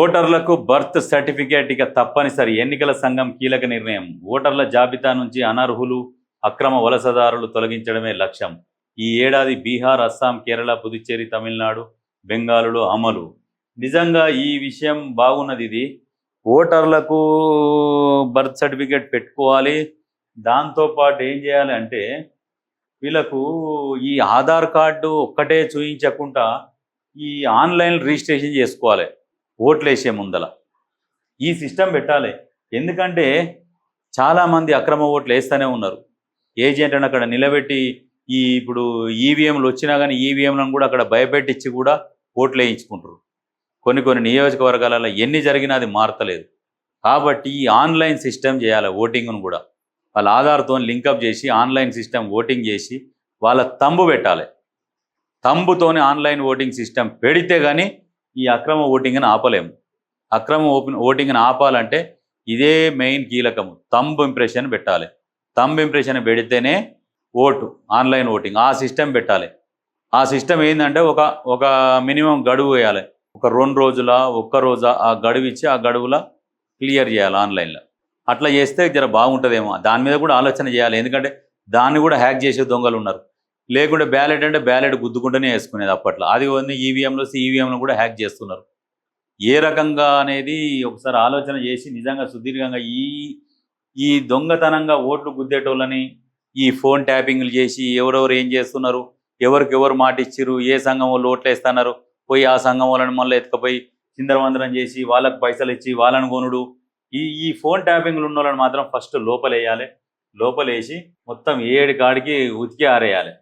ఓటర్లకు birth certificate ఇక తప్పనిసరి. ఎన్నికల సంఘం కీలక నిర్ణయం. ఓటర్ల జాబితా నుంచి అనర్హులు అక్రమ వలసదారులు తొలగించడమే లక్ష్యం. ఈ ఏడాది బీహార్ అస్సాం కేరళ పుదుచ్చేరి తమిళనాడు బెంగాలులో అమలు. నిజంగా ఈ విషయం బాగున్నది ఇది. ఓటర్లకు బర్త్ సర్టిఫికేట్ పెట్టుకోవాలి. దాంతోపాటు ఏం చేయాలి అంటే వీళ్ళకు ఈ ఆధార్ కార్డు ఒక్కటే చూయించకుండా ఈ ఆన్లైన్ రిజిస్ట్రేషన్ చేసుకోవాలి. ఓట్లు వేసే ముందల. ఈ సిస్టమ్ పెట్టాలి. ఎందుకంటే చాలామంది అక్రమ ఓట్లు వేస్తూనే ఉన్నారు. ఏజెంట్ అని అక్కడ నిలబెట్టి ఈ ఇప్పుడు ఈవీఎంలు వచ్చినా కానీ ఈవీఎంలను కూడా అక్కడ భయపెట్టించి కూడా ఓట్లు వేయించుకుంటారు. కొన్ని కొన్ని నియోజకవర్గాలలో ఎన్ని జరిగినా అది మారతలేదు. కాబట్టి ఈ ఆన్లైన్ సిస్టమ్ చేయాలి ఓటింగ్ను కూడా. వాళ్ళ ఆధార్తో లింకప్ చేసి ఆన్లైన్ సిస్టమ్ ఓటింగ్ చేసి వాళ్ళ తంబు పెట్టాలి. తంబుతోనే ఆన్లైన్ ఓటింగ్ సిస్టమ్ పెడితే కానీ ఈ అక్రమ ఓటింగ్ని ఆపలేము. అక్రమ ఓపెన్ ఓటింగ్ని ఆపాలంటే ఇదే మెయిన్ కీలకము. తంబ్ ఇంప్రెషన్ పెట్టాలి. తంబ్ ఇంప్రెషన్ పెడితేనే ఓటు ఆన్లైన్ ఓటింగ్ ఆ సిస్టమ్ పెట్టాలి. ఆ సిస్టమ్ ఏంటంటే ఒక ఒక మినిమం గడువు వేయాలి. ఒక రెండు రోజుల ఒక్క రోజా ఆ గడువు ఇచ్చి ఆ గడువుల క్లియర్ చేయాలి ఆన్లైన్లో. అట్లా చేస్తే జర బాగుంటుందేమో. దాని మీద కూడా ఆలోచన చేయాలి. ఎందుకంటే దాన్ని కూడా హ్యాక్ చేసే దొంగలు ఉన్నారు. లేకుంటే బ్యాలెట్ అంటే బ్యాలెట్ గుద్దుకుంటూనే వేసుకునేది అప్పట్లో. అది ఉంది ఈవీఎంలో ఈవీఎంలు కూడా హ్యాక్ చేస్తున్నారు. ఏ రకంగా అనేది ఒకసారి ఆలోచన చేసి నిజంగా సుదీర్ఘంగా ఈ ఈ దొంగతనంగా ఓట్లు గుద్దేటోళ్ళని ఈ ఫోన్ ట్యాపింగ్లు చేసి ఎవరెవరు ఏం చేస్తున్నారు? ఎవరికి ఎవరు మాట ఇచ్చిర్రు? ఏ సంఘం వాళ్ళు ఓట్లు వేస్తున్నారు? పోయి ఆ సంఘం వాళ్ళని మళ్ళీ ఎత్తుకపోయి చిందరవందరం చేసి వాళ్ళకి పైసలు ఇచ్చి వాళ్ళని కొనుడు. ఈ ఈ ఫోన్ ట్యాపింగ్లు ఉన్న వాళ్ళని మాత్రం ఫస్ట్ లోపలేయాలి. లోపలేసి మొత్తం ఏడు కాడికి ఉతికి ఆరేయాలి.